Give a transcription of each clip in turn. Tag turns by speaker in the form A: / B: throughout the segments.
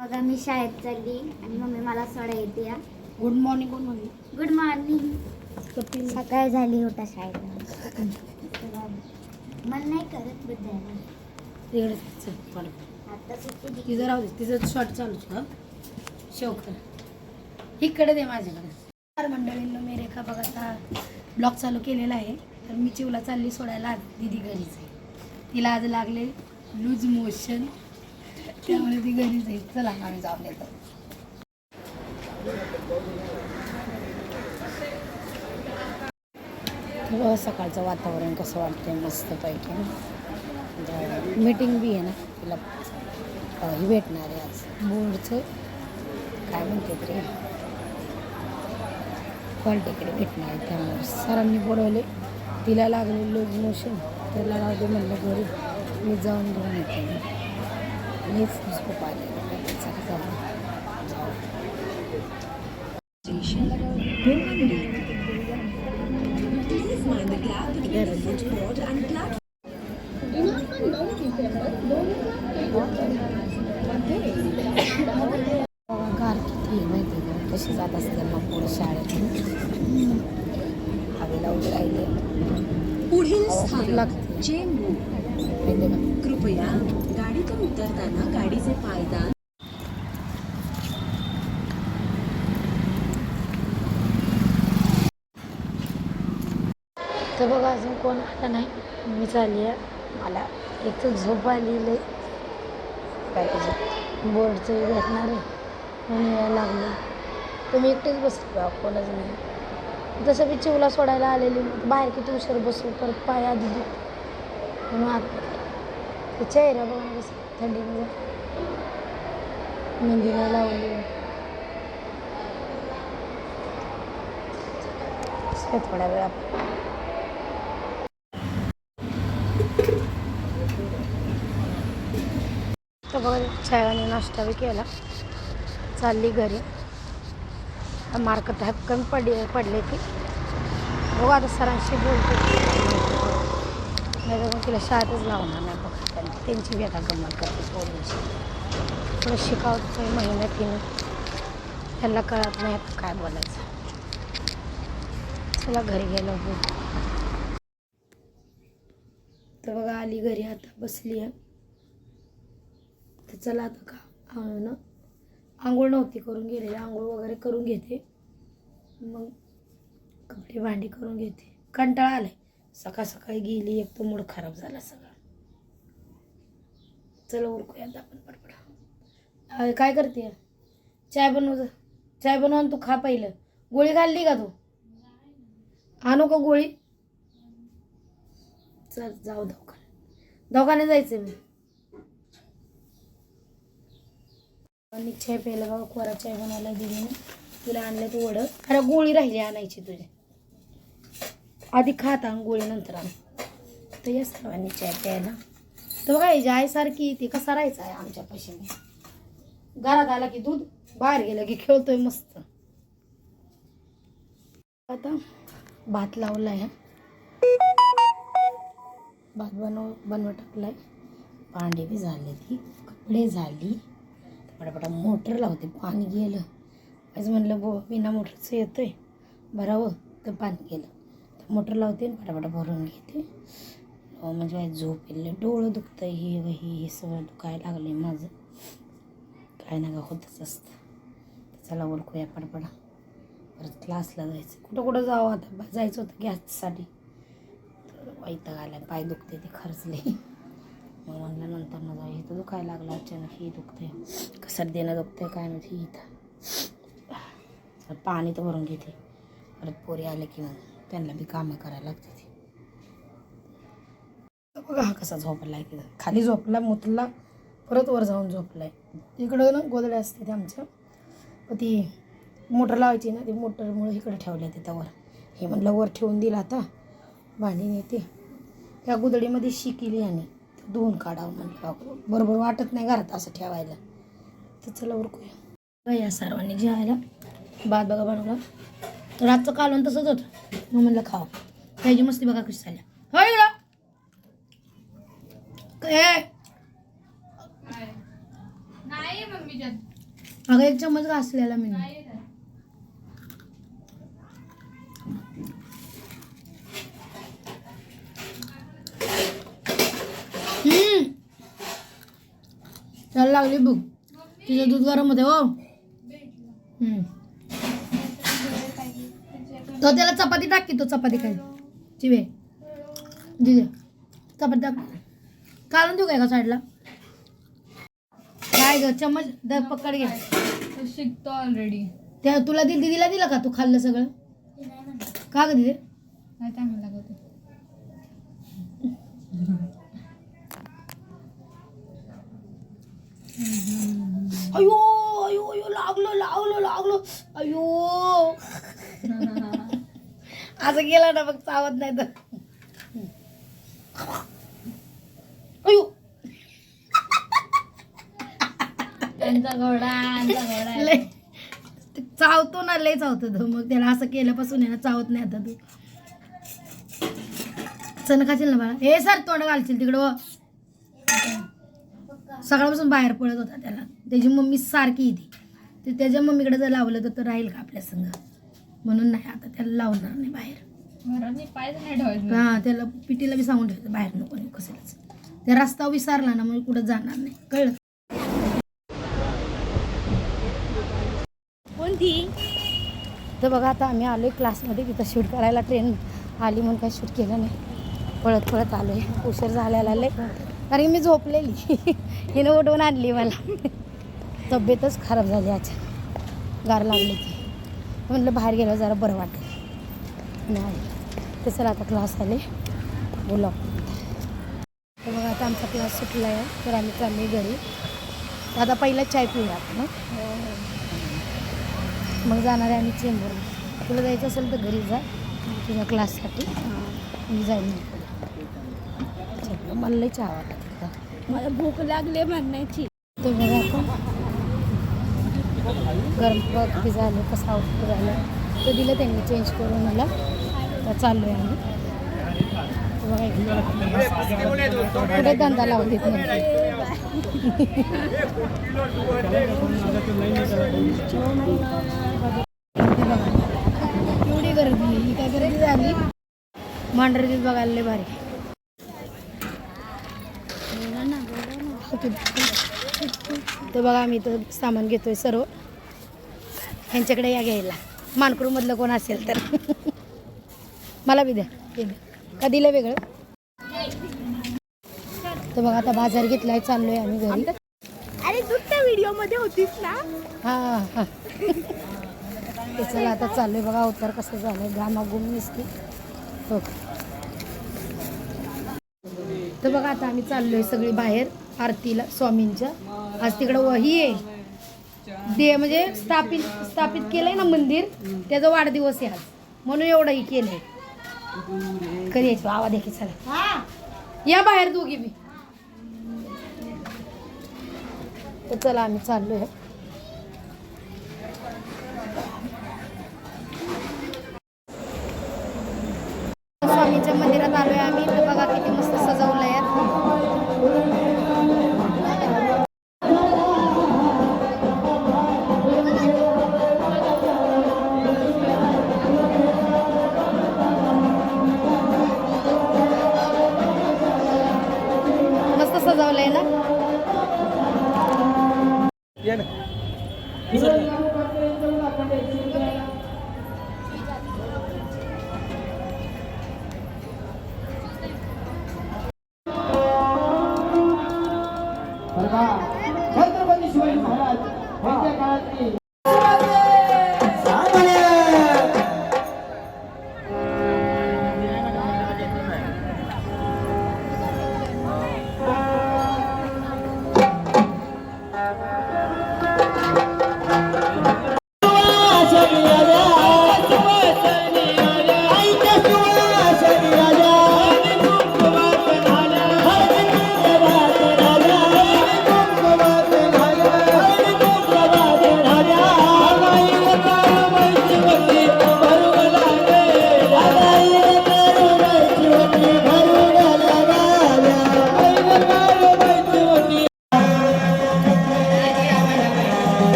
A: बघा मी शाळेत चालली आणि मम्मी मला सोडा येते या
B: good morning good morning
A: good morning सकाळ झाली होता शाळेत मला नाही करत
B: तिकडे चल, थोडं.
A: आता सुट्टी दिली.
B: तिचं राहू दे तिचं शॉर्ट चालूच का शेवकर इकडे दे माझ्याकडे. तर मंडळींना मी रेखा बघा आता ब्लॉग चालू केलेला आहे. तर मी चिवला चालली सोडायला आज दिदी घरीच आहे. तिला आज लागले लूज मोशन. त्यामुळे ती घरी जाईल चला आम्ही जाऊन येतो. हो, सकाळचं वातावरण कसं वाटतंय मस्तपैकी मीटिंग बी आहे ना तिला ही भेटणार आहे आज. बोर्डचं. काय म्हणते तरी. क्वालिटीकडे भेटणार आहे त्यामुळे. सरांनी बोलवले. तिला लागले लोक मोशन त्याला लागले म्हणलं घरी. मी जाऊन घेऊन येते. मीच आले माहिती का कशी जात असते मग पुढे शाळेत हवेला उभी राहिले
C: पुढील स्थानक कृपया. गाडीतून उतरताना गाडीचे पायदान.
B: तर बघा अजून कोण आलं नाही? मी चालली आहे. मला एक तर झोप आलेली काय त्याचं बोर्डचं भेटणार आहे. म्हणून यायला लागलं. तर मी एकटेच बसले बा कोणाच नाही. तसं मी चिवला सोडायला आलेली मग बाहेर किती उशीर बसू परत पाय आधी म्हणून आत ते चेहरा बघून कसं थंडी मेहंदी म्हणजे नाही लावली. थोडा वेळ तर बघा चायवाने नाश्ता बी केला. चालली घरी. मार्क तर कमी पडली पडले ती. बघू आता सरांशी बोलते. नाही तर मग तिला शाळेतच लावणार नाही. त्यांची व्यथा गंमत करते पोरींची थोडं शिकावतं मेहनतीनं त्यांना कळत नाही आता काय बोलायचं. चला घरी गेलो हो तर बघा आली घरी आता बसली आहे. तर चला आता का अं, ना आंघोळ नव्हती करून गेलेली. आंघोळ वगैरे करून घेते. मग कपडे भांडी करून घेते. कंटाळा आलाय. सकाळ सकाळी गेली एक तो मूड खराब झाला सगळा. चला उरकूया आता आपण पडपडा काय करते? चाय बनव जा. चाय बनवून तू खा पहिलं. गोळी खाल्ली का तू? आणू का गोळी? चल जाऊ दवाखान्यात. दवाखान्यात जायचं मी. आणि चाय प्यायला बघा कोरा चाय बनवायला दिली ना. तुला आणलं तू वडं. अरे गोळी राहिली आणायची तुझी आधी खात आण गोळी नंतर आण. तर या सर्वांनी चाय प्यायला. तर बघा याची आईसारखी ती कसा राहायचा आहे आमच्या पशीने? घरात आला की दूध बाहेर गेलं की खेळतोय मस्त. आता भात लावला आहे भात बनव बनव टाकलाय. भांडे बी झाले ती कपडे झाली. पटापटा मोटर लावते पाणी गेलं. आज म्हणलं बो विना मोटरचं येतं आहे भरावं तर पाणी गेलं. तर मोटर लावते आणि पटापटा भरून घेते. म्हणजे काय झोप येईल. डोळं दुखतं हे व हे हे सगळं दुखायला आहे माझं. काय ना का होतच असतं. तर चला ओळखूया पडपडा परत क्लासला जायचं कुठं कुठं जावं आता? बा- जायचं होतं गॅससाठी. तर वैताग आला पाय दुखते ते खर्चले मग म्हणलं नंतर न जाऊ इथं दुखायला लागलं. अचानक ही दुखते कसं देणं दुखते काय माहिती इथं. पाणी तर भरून घेते. परत पोरी आले की मग त्यांना बी कामं करायला लागते बघा हा कसा झोपला आहे तिथं खाली झोपला मुतला परत वर जाऊन झोपलाय. इकडं ना गोदड्या असते ते आमच्या ती मोटर लावायची ना ती मोटरमुळे इकडे ठेवल्या तिथं वर. हे म्हणलं वर ठेवून दिलं आता. भांडी नेते. त्या गुदडीमध्ये शिकिली आणि धुवून काढावं म्हणलं. बरोबर वाटत नाही घरात असं ठेवायला. तर चला उरकूया. या सर्वांनी जेवायला. भात बघा बनवला. रातचं कालवण तसंच होतं. मग म्हणलं खावा. त्याची मस्ती बघा कशी झाल्या होय अगं एक चम्मच घासलेला मी. त्याला लागली भूक तिचं दूध गरम होते हो. तो त्याला चपाती टाक की तो चपाती खाय चिवे. दिदे चपाती टाक. काढून देऊ काय का साईडला काय ग चम्मच द पकड घे.
D: शिकतो ऑलरेडी
B: त्या तुला दिल दिदीला दिलं का तू खाल्लं सगळं? का ग दिदे?
D: नाही चांगलं लागत
B: अयो अयो अयो लागलो लागलो लागलो. अयो. असं गेला ना मग चावत नाही तर अयो
D: त्यांचा घोडा त्यांचा घोडा आहे.
B: लय. ते चावतो ना लय चावतो तो. मग त्याला असं केल्यापासून आहे ना चावत नाही आता तू. चण खाशील ना बाळा? हे सर तोंड घालशील तिकडं. सकाळपासून बाहेर पळत होता त्याला. त्याची मम्मी सारखी येते ते. त्याच्या मम्मीकडे जर लावलं तर तो राहील का आपल्या संग? म्हणून नाही आता त्याला लावणार नाही बाहेर. हा त्याला पिटीला बी सांगून ठेवायचं बाहेर नको नेऊ कसेलच त्या रस्ता विसरला ना मग कुठं जाणार नाही. कळलं? तर बघा आता आम्ही आलो आहे क्लासमध्ये. तिथं शूट करायला ट्रेन आली म्हणून काही शूट केलं नाही. पळत पळत आलो आहे उशीर झालेला लय. कारण की मी झोपलेली. हिनं उठवून आणली मला. तब्येतच खराब झाली आज. गार लागली ती. म्हटलं बाहेर गेलं जरा बरं वाटलं. नाही ते चला आता क्लास आले. बोला तर बघा आता आमचा क्लास सुटला आहे तर आम्ही चालले घरी. आता पहिला चाय पिऊया आपण मग जाणार आहे आम्ही चेंबूरला तुला जायचं असेल तर घरी जा तुझ्या क्लाससाठी. मी जाईन चल, मला लई चहा वाटत होता.
A: मला भूक लागली म्हणण्याची
B: बघा आता. गरम किती झालं कसं आउटपुट झालं. ते दिलं त्यांनी चेंज करून मला. तर चाललो आहे आम्ही कुठे धंदा लावून देत नाही. गर्दी ही काय गर्दी झाली? बघायला लय भारी. तर बघा आम्ही इथं सामान घेतोय सर्व. ह्यांच्याकडे या घ्यायला. मानकुरूमधलं कोण असेल तर. मला बी द्या. ते का दिलं वेगळं? तर बघा आता बाजार घेतलाय चाललोय आम्ही घरी.
A: अरे तू त्या व्हिडिओमध्ये होतीस ना?
B: हा हा. ते चला आता चाललोय बघा अवतार कसं झालंय. घामाघूम दिसते हो तर बघा आता आम्ही चाललोय सगळी बाहेर आरतीला स्वामींच्या. आज तिकडं वही आहे. दे म्हणजे स्थापित स्थापित केलंय ना मंदिर त्याचा वाढदिवस आहे आज. म्हणून एवढंही केलंय. कधी यायचो? आवाज देखील चला. या बाहेर दोघी बी. तर चला आम्ही चाललोय.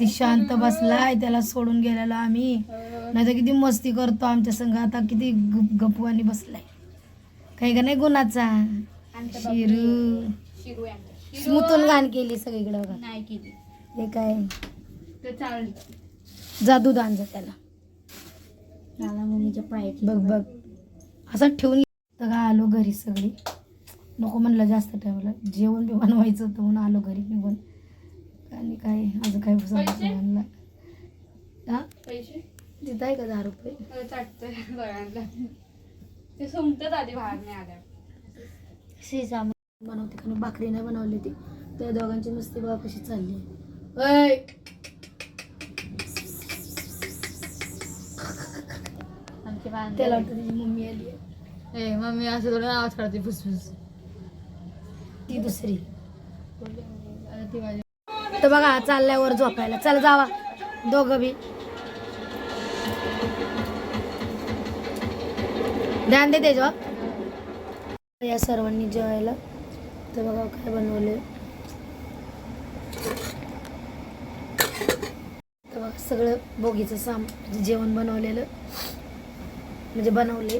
B: किती शांत बसलाय त्याला सोडून गेलेलो आम्ही. नाही तर किती मस्ती करतो आमच्या संघ आता किती गप गपवानी बसलाय. काही का नाही गुणाचा. शिरू. स्मृतून घाण केली सगळीकडे बघा.
D: नाही केली.
B: हे काय? जादू दांजा त्याला.
A: मला मम्मीच्या पायाची
B: बघ बघ. असं ठेवून तर का? आलो घरी सगळी. नको म्हणलं जास्त टाईमला जेवण बी बनवायचं होतं म्हणून आलो घरी निघून. काय अजून काय सांगितलं हा?
D: पैसे?
B: तिथं आहे का दहा रुपये?
D: चाटतंय गळ्याला ते सुमतात आधी बाहेर नाही आल्या
A: शिजा
B: बनवते कारण भाकरी नाही बनवली ती. त्या दोघांची नुसती बघा कशी चालली!
D: आमची
B: त्याला वाटतं तिची मम्मी आली आहे.
D: मम्मी असं थोडं नाव काढते फुसफुस.
B: ती दुसरी.
D: ती माझी
B: तर बघा चालल्यावर झोपायला. चल जावा. दोघं बी. ध्यान देते जॉब या सर्वांनी जेवायला. तर बघा काय बनवले तर बघा सगळं बोगीचं साम म्हणजे जेवण बनवलेलं म्हणजे बनवले.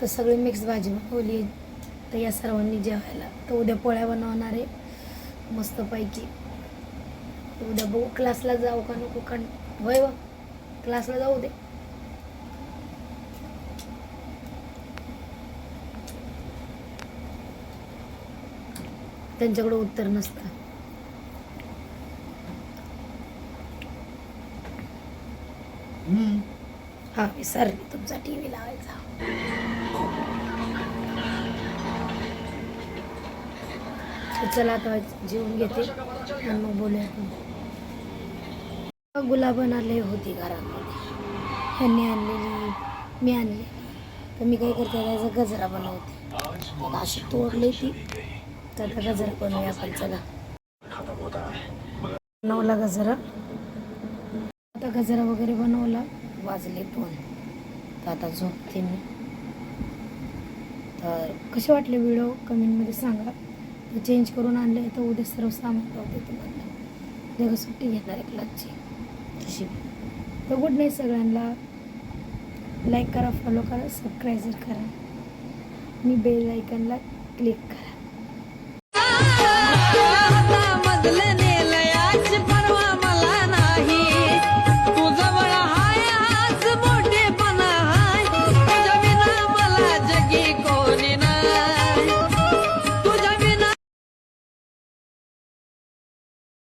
B: तर सगळी मिक्स भाजी बनवली तर या सर्वांनी जेवायला. तर उद्या पोळ्या बनवणार आहे. मस्तपैकी. उद्या बघू क्लासला जाऊ का नको? कारण वय व क्लासला जाऊ दे. त्यांच्याकडे उत्तर नसतं. हा विसरली तुमचा टी व्ही लावायचा. चला आता जेवून घेते आणि मग बोलूया आपण. गुलाब आणले होती घरामध्ये. ह्यांनी आणलेली मी आणली. तर मी काय करते त्याचा गजरा बनवते. अशी तोडली ती तर आता गजरा बनवूया आपण चला. बनवला गजरा. आता गजरा वगैरे बनवला वाजले दोन. तर आता झोपते मी. तर कसे वाटले व्हिडिओ? कमेंटमध्ये सांगा. चेंज करून आणले तर उद्या सर्व सामान लावते तुम्हाला. जग सुट्टी घेणार आहे क्लासची. तशी. तर गुड नाईट सगळ्यांना. लाईक करा फॉलो करा सबस्क्राईब करा. आणि बेल आयकनला क्लिक करा.